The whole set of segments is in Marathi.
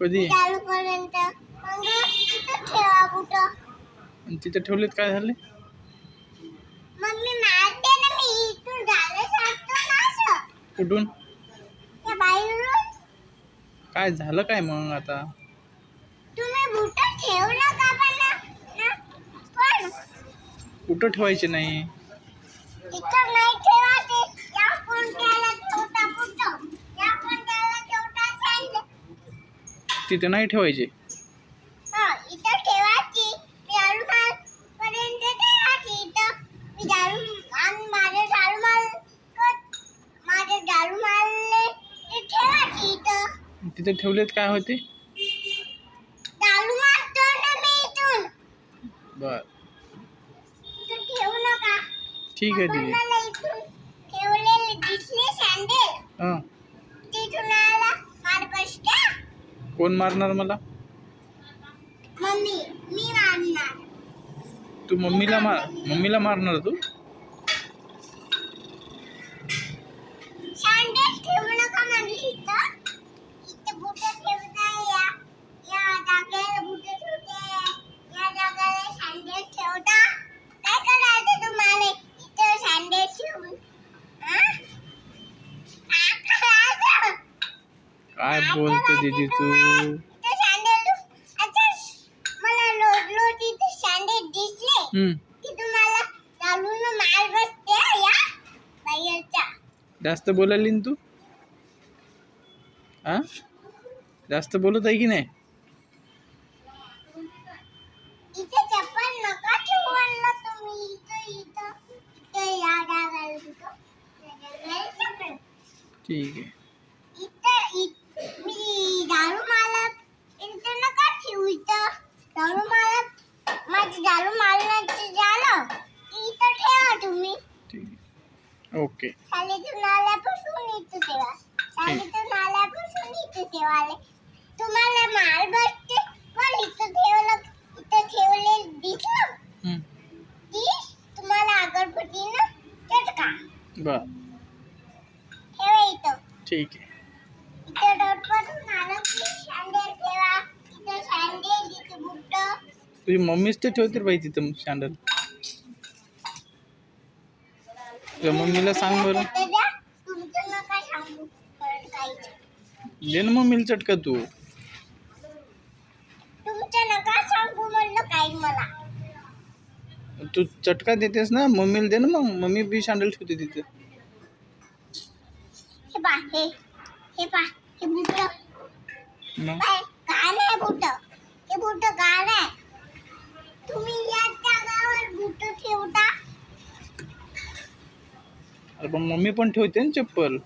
कधी? तिथं आणि ठेवलेत काय झाले? कुठून? काय झालं काय मग आता? कुठं ठेवायचे नाही इथं नाही ठेवायचे या कोणत्याला छोटा बुटं या कोणत्याला छोटा सँड तिथे नाही ठेवायचे हा इथं ठेवायची मी झाडूमाल पर्यंत ठेवायची इथं मी झाडू आणि माझे झाडूमाल माझे झाडूमालले ते ठेवायची. इथं तिथे ठेवलेत काय होते? बर. ठीक आहे दीदी मला इथून ठेवलेले दिसले सँडल हां तिथून आला मार बसता कोण मारणार मला? मम्मी मी मारणार. तू मम्मीला मार मम्मीला मारणार तू सँडल ठेवू नका म्हणली इथं इथं बुटं ठेवता या या जागेला बुटं ठेवते या जागेला सँडल ठेवता काय करायचं तुम्हाला इथं सँडल ठेवून हा? काय करायचं? काय बोलते दीदी तू इथं सँडल अच्छा मला रोज रोज इथे सँडल दिसले हम्म, की तुम्हाला चालून मार बसते या बाहेरच्या जास्त बोलायली ना तू हा जास्त बोलत आहे की नाही इथे चप्पल नका ठेवू आणलं तुम्ही इथं इथं इथं या जागाला कुठं? या जागेला चप्पल. ठीक आहे इथं इ- मी दारू मालक इथं नका ठेवू इथं दारू मालक माझं दारू मालनाचं झालं की इथं ठेवा तुम्ही ठीक आहे ओके. शाळेतून आल्यापासून इथं ठेवा. शाळेतून आल्यापासून इथं ठेवाले तुम्हाला माल बसते पण इथं ठेवलं इथं ठेवले दिसलं? की तुम्हाला अगरबत्तीनं चटका बर. ठेवा इथं. ठीक आहे. इथं डोटपासून आलं की ठेवा. इथं सँडल इथं तुझी मम्मीच ते ठेवते बाई तिथं सँडल तुझ्या मम्मीला सांग बरं. दे ना मम्मीला चटका तू. तू चटका देतेस ना मम्मीला दे ना मग. मम्मी बी सँडल ठेवते तिथे. हे पा हे हे पा हे मग? काय घाण अरे पण मम्मी पण ठेवते ना चप्पल.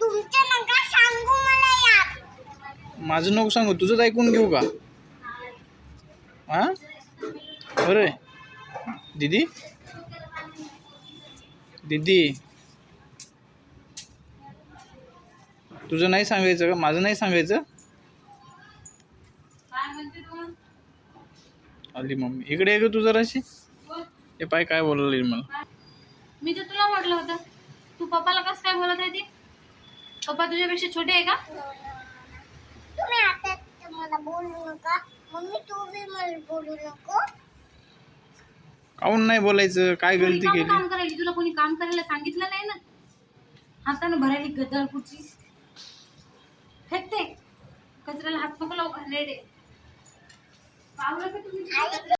तुमचं नका सांगू मला यार. माझं नको सांगू तुझंच ऐकून घेऊ का? हा अरे दीदी? दीदी? तुझं नाही सांगायचं का? माझं नाही सांगायचं? आली मम्मी. इकडे ये ग तू जराशी. हे पाय काय बोलायला येईल मला? मी तर तुला म्हटलं होतं. तू पप्पाला कसं काय बोलत आहे ती पप्पा तुझ्यापेक्षा छोटे आहे का? तुम्ही आता मला बोलू नका. मम्मी तू बी मला बोलू नको. काहून नाही बोलायचं? काय गलती काम केली? काम करायली तुला कोणी काम करायला सांगितलं नाही ना? हातानं भरायली गदर पुढची फेकते. कचऱ्याला हात लावू घाणेरडे पावलं का तुम्ही?